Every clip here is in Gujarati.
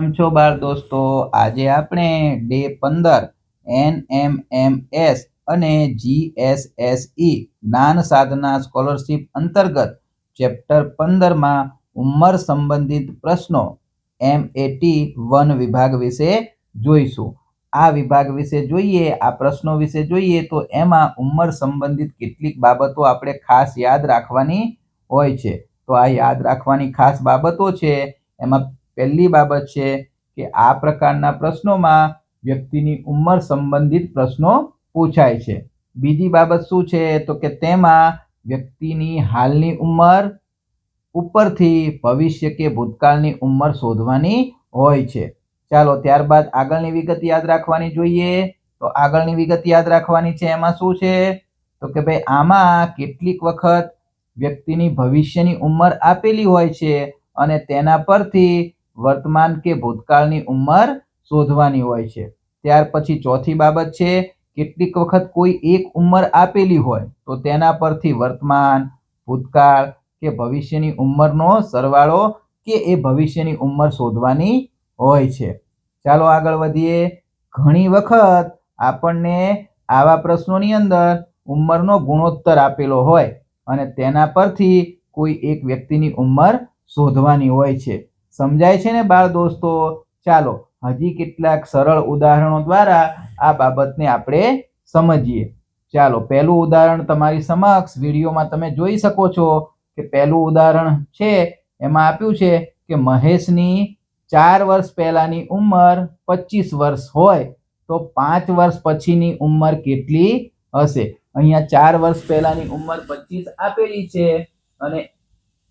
કેમ છો બાળ દોસ્તો? આજે આપણે ડે પંદર એન એમ એમ એસ અને જીએસએસઈ જ્ઞાન સાધના સ્કોલરશિપ અંતર્ગત ચેપ્ટર પંદરમાં ઉંમર સંબંધિત પ્રશ્નો એમ એટી વન વિભાગ વિશે જોઈશું. આ વિભાગ વિશે જોઈએ, આ પ્રશ્નો વિશે જોઈએ તો એમાં ઉંમર સંબંધિત કેટલીક બાબતો આપણે ખાસ યાદ રાખવાની હોય છે. તો આ યાદ રાખવાની ખાસ બાબતો છે, એમાં પહેલી બાબત છે કે આ પ્રકારના પ્રશ્નોમાં વ્યક્તિની ઉંમર સંબંધિત પ્રશ્નો પૂછાય છે. બીજી બાબત શું છે? તો કે તેમાં વ્યક્તિની હાલની ઉંમર, ઉપરથી ભવિષ્ય કે ભૂતકાળની ઉંમર શોધવાની હોય છે. ચાલો ત્યારબાદ આગળની વિગત યાદ રાખવાની જોઈએ. તો આગળની વિગત યાદ રાખવાની છે એમાં શું છે? તો કે ભાઈ આમાં કેટલીક વખત વ્યક્તિની ભવિષ્યની ઉંમર આપેલી હોય છે અને તેના પરથી વર્તમાન કે ભૂતકાળની ઉંમર શોધવાની હોય છે. ત્યાર પછી ચોથી બાબત છે, કેટલીક વખત કોઈ એક ઉંમર આપેલી હોય તો તેના પરથી વર્તમાન, ભૂતકાળ કે ભવિષ્યની ઉંમરનો સરવાળો કે એ ભવિષ્યની ઉંમર શોધવાની હોય છે. ચાલો આગળ વધીએ. ઘણી વખત આપણને આવા પ્રશ્નોની અંદર ઉંમરનો ગુણોત્તર આપેલો હોય અને તેના પરથી કોઈ એક વ્યક્તિની ઉંમર શોધવાની હોય છે. સમજાય છે ને બાળ દોસ્તો? ચાલો, હજી કેટલાક સરળ ઉદાહરણો દ્વારા આ બાબતને આપણે સમજીએ. ચાલો, પહેલું ઉદાહરણ તમારી સમક્ષ વિડીયોમાં તમે જોઈ શકો છો કે પહેલું ઉદાહરણ છે, એમાં આપ્યું છે કે મહેશની ચાર વર્ષ પહેલાની ઉંમર પચીસ વર્ષ હોય, તો પાંચ વર્ષ પછીની ઉંમર કેટલી હશે? અહીંયા ચાર વર્ષ પહેલાની ઉંમર પચીસ આપેલી છે અને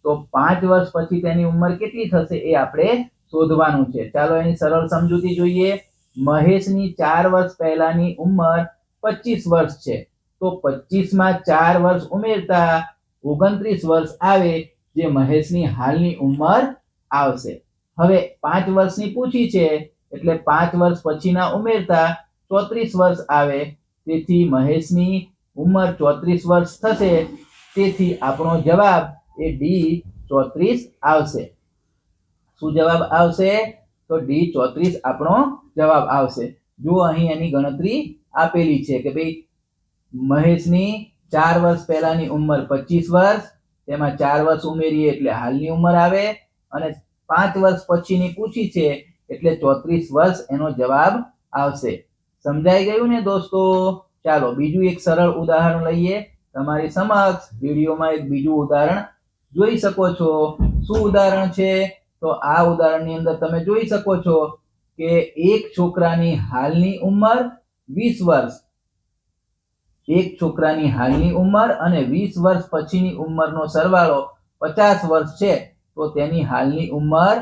તો પાંચ વર્ષ પછી તેની ઉંમર કેટલી થશે એ આપણે શોધવાનું છે. ચાલો એની સરળ સમજૂતી જોઈએ. મહેશની ચાર વર્ષ પહેલાની ઉંમર પચીસ વર્ષ છે. તો પચીસમાં ચાર વર્ષ ઉમેરતા ઓગણત્રીસ વર્ષ આવે જે મહેશની હાલની ઉંમર આવશે. હવે પાંચ વર્ષની પૂછી છે, એટલે પાંચ વર્ષ પછીના ઉમેરતા ચોત્રીસ વર્ષ આવે. તેથી મહેશની ઉંમર ચોત્રીસ વર્ષ થશે. તેથી આપણો જવાબ એ ડી ચોત્રીસ આવશે. શું જવાબ આવશે? તો ડી ચોત્રીસ આપણો જવાબ આવશે. જો અહીં એની ગણતરી આપેલી છે કે ભાઈ, મહેશની ચાર વર્ષ પહેલાની ઉંમર પચીસ વર્ષ, તેમાં ચાર વર્ષ ઉમેરીએ એટલે હાલની ઉંમર આવે અને પાંચ વર્ષ પછીની પૂછી છે એટલે ચોત્રીસ વર્ષ એનો જવાબ આવશે. સમજાઈ ગયું ને દોસ્તો? ચાલો બીજું એક સરળ ઉદાહરણ લઈએ. તમારી સમક્ષ વિડીયોમાં એક બીજું ઉદાહરણ જોઈ શકો છો. શું ઉદાહરણ છે? તો આ ઉદાહરણની અંદર તમે જોઈ શકો છો કે એક છોકરાની હાલની ઉંમર વીસ વર્ષ. એક છોકરાની હાલની ઉંમર અને વીસ વર્ષ પછીની ઉંમરનો સરવાળો પચાસ વર્ષ છે. તો તેની હાલની ઉંમર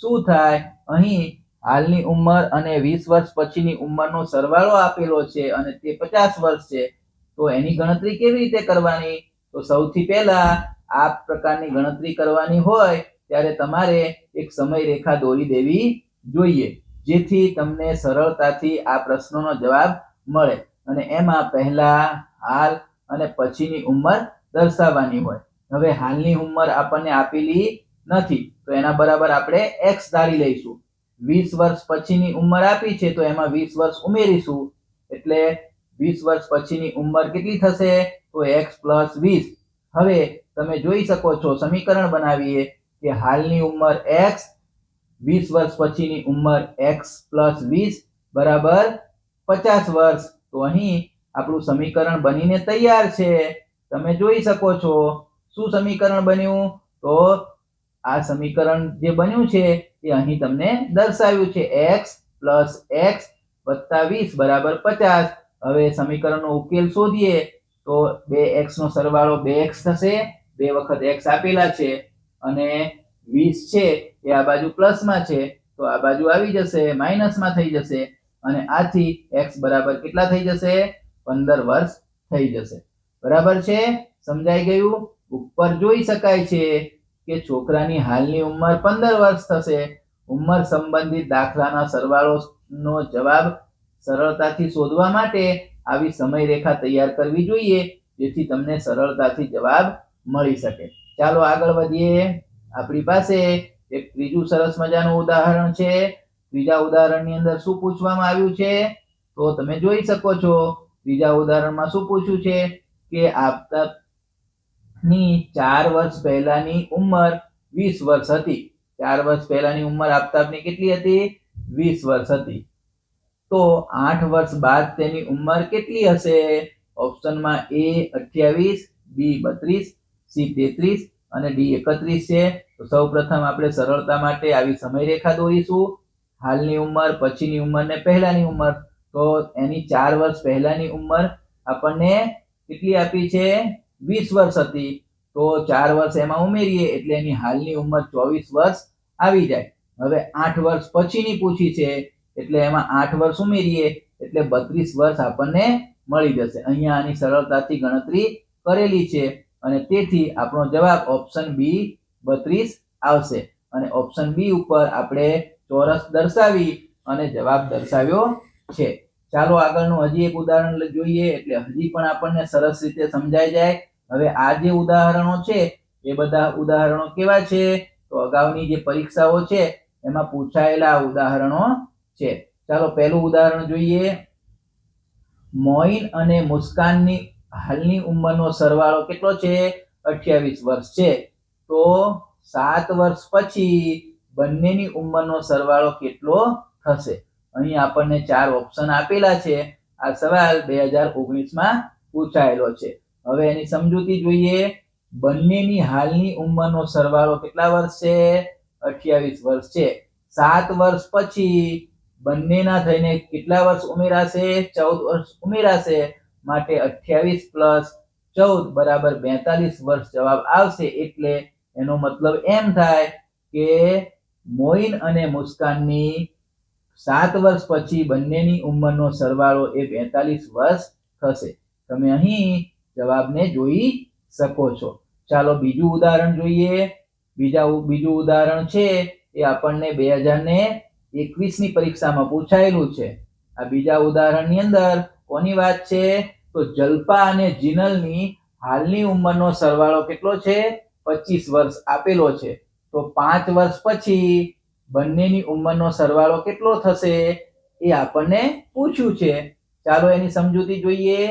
શું થાય? અહીં હાલની ઉંમર અને વીસ વર્ષ પછીની ઉંમરનો સરવાળો આપેલો છે અને તે પચાસ વર્ષ છે. તો એની ગણતરી કેવી રીતે કરવાની? તો સૌથી પહેલા આ પ્રકારની ગણતરી કરવાની હોય, ત્યારે તમારે એક સમય રેખા દોરી દેવી જોઈએ, જેથી તમને સરળતાથી આ પ્રશ્નોનો જવાબ મળે. અને એમાં પહેલા હાલ અને પછીની ઉંમર દર્શાવવાની હોય. હવે હાલની ઉંમર આપણને આપેલી નથી, તો એના બરાબર આપણે એક્સ ધારી લઈશું. વીસ વર્ષ પછીની ઉંમર આપી છે, તો એમાં વીસ વર્ષ ઉમેરીશું. એટલે વીસ વર્ષ પછીની ઉંમર કેટલી થશે? તો એક્સ પ્લસ વીસ. હવે તમે જોઈ શકો છો, સમીકરણ બનાવીએ કે હાલની ઉંમર એક્સ વીસ વર્ષ પછીની ઉંમર એક્સ પ્લસ વીસ બરાબર પચાસ વર્ષ. તો અહીં આપણું સમીકરણ બનીને તૈયાર છે. તમે જોઈ શકો છો. શું સમીકરણ બન્યું? તો આ સમીકરણ જે બન્યું છે એ અહીં તમને દર્શાવ્યું છે. એક્સ પ્લસ એક્સ વત્તા વીસ બરાબર પચાસ. હવે સમીકરણનો ઉકેલ શોધીએ. તો બે એક્સનો સરવાળો બે એક્સ થશે. બે વખત એક્સ આપેલા છે અને વીસ છે એ આ બાજુ પ્લસમાં છે, તો આ બાજુ આવી જશે માઇનસમાં થઈ જશે અને આથી એક્સ બરાબર કેટલા થઈ જશે? પંદર વર્ષ થઈ જશે. બરાબર છે? સમજાઈ ગયું? ઉપર જોઈ શકાય છે કે છોકરાની હાલની ઉંમર પંદર વર્ષ થશે. ઉંમર સંબંધિત દાખલાના સરવાળોનો જવાબ સરળતાથી શોધવા માટે આવી સમય રેખા તૈયાર કરવી જોઈએ, જેથી તમને સરળતાથી જવાબ મળી શકે. ચાલો આગળ વધીએ. આપણી પાસે એક ત્રીજું સરસ મજાનું ઉદાહરણ છે. ત્રીજા ઉદાહરણની અંદર શું પૂછવામાં આવ્યું છે? તો તમે જોઈ શકો છો, ત્રીજા ઉદાહરણમાં શું પૂછ્યું છે કે આપતાની ચાર વર્ષ પહેલાની ઉંમર વીસ વર્ષ હતી. ચાર વર્ષ પહેલાની ઉંમર આપતાપની કેટલી હતી? વીસ વર્ષ હતી. તો આઠ વર્ષ બાદ તેની ઉંમર કેટલી હશે? ઓપ્શનમાં એ અઠ્યાવીસ, બી બત્રીસ સી તેત્રીસ અને ડી એકત્રીસ છે. તો સૌ પ્રથમ આપણે સરળતા માટે આવી સમયરેખા દોરીશું. હાલની ઉંમર, પછીની ઉંમર ને પહેલાની ઉંમર. તો એની ચાર વર્ષ પહેલાની ઉંમર આપણને કેટલી આપી છે? વીસ વર્ષ હતી. તો ચાર વર્ષ એમાં ઉમેરીએ એટલે એની હાલની ઉંમર ચોવીસ વર્ષ આવી જાય. હવે આઠ વર્ષ પછીની પૂછી છે એટલે એમાં આઠ વર્ષ ઉમેરીએ એટલે બત્રીસ વર્ષ આપણને મળી જશે. અહીંયા આની સરળતાથી ગણતરી કરેલી છે. અને તેથી આપણો જવાબ ઓપ્શન બી બત્રીસ આવશે. અને ઓપ્શન બી ઉપર આપણે ચોરસ દર્શાવી અને જવાબ દર્શાવ્યો છે. ચાલો આગળનું હજી એક ઉદાહરણ જોઈએ, એટલે હજી પણ આપણને સરસ રીતે સમજાઈ જાય. હવે આ જે ઉદાહરણો છે, એ બધા ઉદાહરણો કેવા છે? તો અગાઉની જે પરીક્ષાઓ છે, એમાં પૂછાયેલા ઉદાહરણો છે. ચાલો પહેલું ઉદાહરણ જોઈએ. મોઇન અને મુસ્કાનની હાલની ઉંમરનો સરવાળો કેટલો છે? અઠ્યાવીસ વર્ષ છે. તો સાત વર્ષ પછી બંનેની ઉંમરનો સરવાળો કેટલો થશે? અહીં આપણને ચાર ઓપ્શન આપેલા છે. આ સવાલ બે હજાર ઓગણીસમાં પૂછાયેલો છે. હવે એની સમજૂતી જોઈએ. બંનેની હાલની ઉંમરનો સરવાળો કેટલા વર્ષ છે? અઠ્યાવીસ વર્ષ છે. સાત વર્ષ પછી બંનેના થઈને કેટલા વર્ષ ઉમેરાશે? ચૌદ વર્ષ ઉમેરાશે? માટે અઠ્યાવીસ પ્લસ ચૌદ બરાબર બેતાલીસ વર્ષ જવાબ આવશે એટલે એનો મતલબ એમ થાય કે મોઇન અને મુસ્કાનની સાત વર્ષ પછી બંનેની ઉંમરનો સરવાળો એ બેતાલીસ વર્ષ થશે. તમે અહીં જવાબને જોઈ શકો છો. ચાલો બીજું ઉદાહરણ જોઈએ. બીજા બીજું ઉદાહરણ છે એ આપણને બે હજાર ને એકવીસની પરીક્ષામાં પૂછાયેલું છે. આ બીજા ઉદાહરણની અંદર કોની વાત છે? તો જલ્પા અને જીનલની હાલની ઉંમરનો સરવાળો કેટલો છે? પચીસ વર્ષ આપેલો છે. તો પાંચ વર્ષ પછી બંનેની ઉંમરનો સરવાળો કેટલો થશે? એ આપણને પૂછ્યું છે. ચાલો એની સમજૂતી જોઈએ.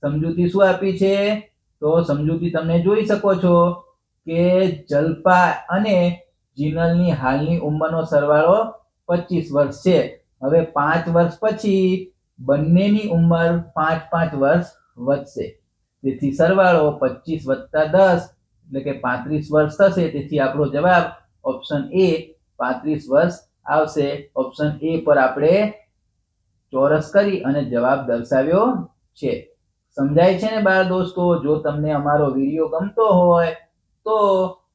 સમજૂતી શું આપી છે? તો સમજૂતી તમે જોઈ શકો છો કે જલ્પા અને જીનલની હાલની ઉંમરનો સરવાળો પચીસ વર્ષ છે. હવે પાંચ વર્ષ પછી બંનેની ઉંમર પાંચ પાંચ વર્ષ વધશે. તેથી સરવાળો પચીસ વત્તા દસ, એટલે કે પાંત્રીસ વર્ષ થશે. તેથી આપણો જવાબ ઓપ્શન એ પાંત્રીસ વર્ષ આવશે. ઓપ્શન એ પર આપણે ચોરસ કરી અને જવાબ દર્શાવ્યો છે. સમજાય છે ને બાળ દોસ્તો? જો તમને અમારો વીડિયો ગમતો હોય તો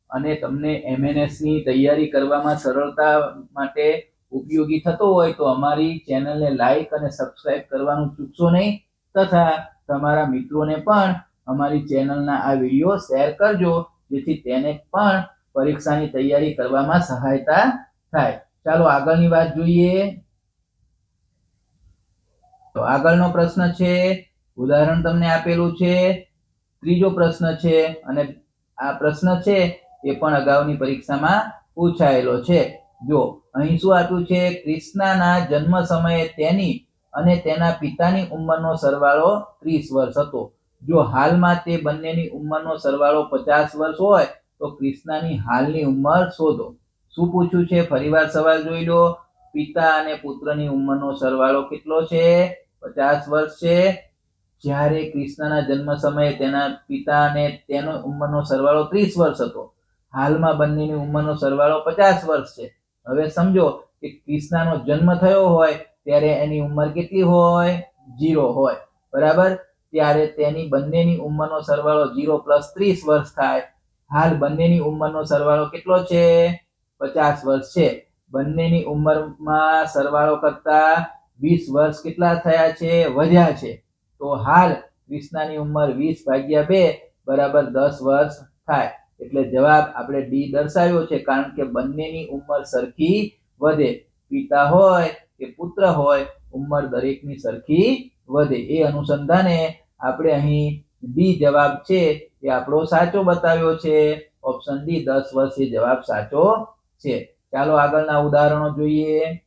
અને તમને એમએનએસની તૈયારી કરવામાં સરળતા માટે ઉપયોગી થતો હોય તો અમારી ચેનલને લાઈક અને સબસ્ક્રાઇબ કરવાનું ચૂકશો નહીં. તથા તમારા મિત્રોને પણ અમારી ચેનલના આ વીડિયો શેર કરજો, જેથી તેને પણ પરીક્ષાની તૈયારી કરવામાં સહાયતા થાય. ચાલો આગળની વાત જોઈએ. તો આગળનો પ્રશ્ન છે, ઉદાહરણ તમને આપેલું છે. ત્રીજો પ્રશ્ન છે, અને આ પ્રશ્ન છે, એ પણ અગાઉની પરીક્ષામાં પૂછાયેલો છે. જો, અહીં શું આપ્યું છે? ક્રિષ્નાના જન્મ સમયે તેની અને તેના પિતાની ઉંમરનો સરવાળો ત્રીસ વર્ષ હતો. જો હાલમાં તે બંનેની ઉંમરનો સરવાળો પચાસ વર્ષ હોય, તો ક્રિષ્નાની હાલની ઉંમર શોધો. શું પૂછ્યું છે? ફરીવાર સવાલ જોઈ લો. પિતા અને પુત્રની ઉંમરનો સરવાળો કેટલો છે? પચાસ વર્ષ છે. જ્યારે કૃષ્ણના જન્મ સમયે તેના પિતા અને તેનો ઉંમરનો સરવાળો ત્રીસ વર્ષ હતો. હાલમાં બંનેની ઉંમરનો સરવાળો પચાસ વર્ષ છે. હવે સમજો કે કૃષ્ણનો જન્મ થયો હોય, ત્યારે એની ઉંમર કેટલી હોય? જીરો હોય. બરાબર? ત્યારે તેની બંનેની ઉંમરનો સરવાળો જીરો પ્લસ ત્રીસ વર્ષ થાય. હાલ બંનેની ઉંમરનો સરવાળો કેટલો છે? પચાસ વર્ષ છે. બંનેની ઉંમરમાં સરવાળો કરતા વીસ વર્ષ કેટલા થયા છે? વધ્યા છે. તો હાલ ક્રિષ્નાની ઉંમર વીસ ભાગ્યા બે બરાબર દસ વર્ષ થાય. એટલે જવાબ આપણે ડી દર્શાવ્યો છે, કારણ કે બંનેની ઉંમર સરખી વધે. પિતા હોય કે પુત્ર હોય, ઉંમર દરેકની સરખી વધે. એ અનુસંધાને આપણે અહીં ડી જવાબ છે એ આપણો સાચો બતાવ્યો છે. ઓપ્શન ડી, દસ વર્ષ એ જવાબ સાચો છે. ચાલો આગળના ઉદાહરણો જોઈએ.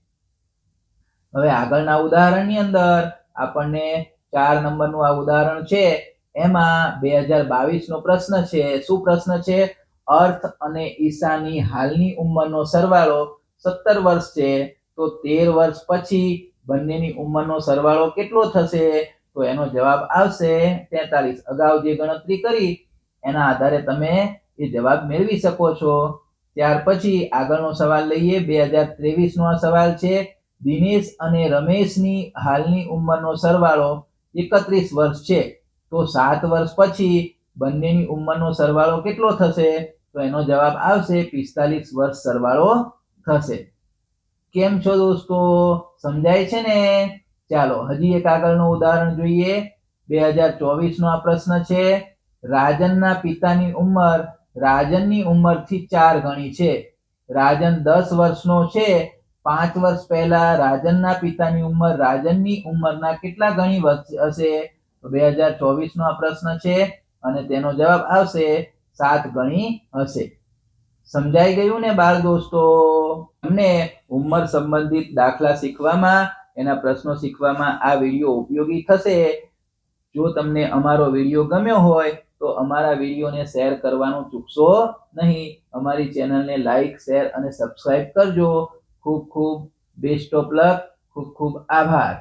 હવે આગળના ઉદાહરણની અંદર આપણને ચાર નંબરનું આ ઉદાહરણ છે. એમાં બે હજાર બાવીસ નો પ્રશ્ન છે. શું પ્રશ્ન છે? અર્થ અને ઈશાની હાલની ઉંમરનો સરવાળો સત્તર વર્ષ છે. તો તેર વર્ષ પછી બંનેની ઉંમરનો સરવાળો કેટલો થશે? તો એનો જવાબ આવશે તેતાલીસ. અગાઉ જે ગણતરી કરી, એના આધારે તમે એ જવાબ મેળવી શકો છો. ત્યાર પછી આગળનો સવાલ લઈએ. બે હજાર ત્રેવીસ નો આ સવાલ છે. દિનેશ અને રમેશની હાલની ઉંમરનો સરવાળો એકત્રીસ વર્ષ છે. તો સાત વર્ષ પછી બંનેની ઉંમરનો સરવાળો કેટલો થશે? તો એનો જવાબ આવશે પિસ્તાલીસ વર્ષ સરવાળો થશે. કેમ છો દોસ્તો? સમજાય છે ને? ચાલો, હજી એક આગળનું ઉદાહરણ જોઈએ. બે હજાર ચોવીસ નો આ પ્રશ્ન છે, રાજનના પિતાની ઉંમર રાજનની ઉંમરથી ચાર ગણી છે. રાજન દસ વર્ષનો છે, પાંચ વર્ષ પહેલા રાજનના પિતાની ઉંમર રાજનની ઉંમરના કેટલા ગણી હશે? તો બે હજાર ચોવીસ નો આ પ્રશ્ન છે અને તેનો જવાબ આવશે સાત ગણી હશે. સમજાઈ ગયું ને બાળ દોસ્તો? તમને ઉંમર સંબંધિત દાખલા શીખવામાં, એના પ્રશ્નો શીખવામાં આ વીડિયો ઉપયોગી થશે? જો તમને અમારો વીડિયો ગમ્યો હોય, તો અમારા વિડીયોને શેર કરવાનું ચૂકશો નહીં. અમારી ચેનલને લાઈક, શેર અને સબસ્ક્રાઈબ કરજો. ખૂબ ખૂબ બેસ્ટ ઓફ લક, ખૂબ ખૂબ આભાર.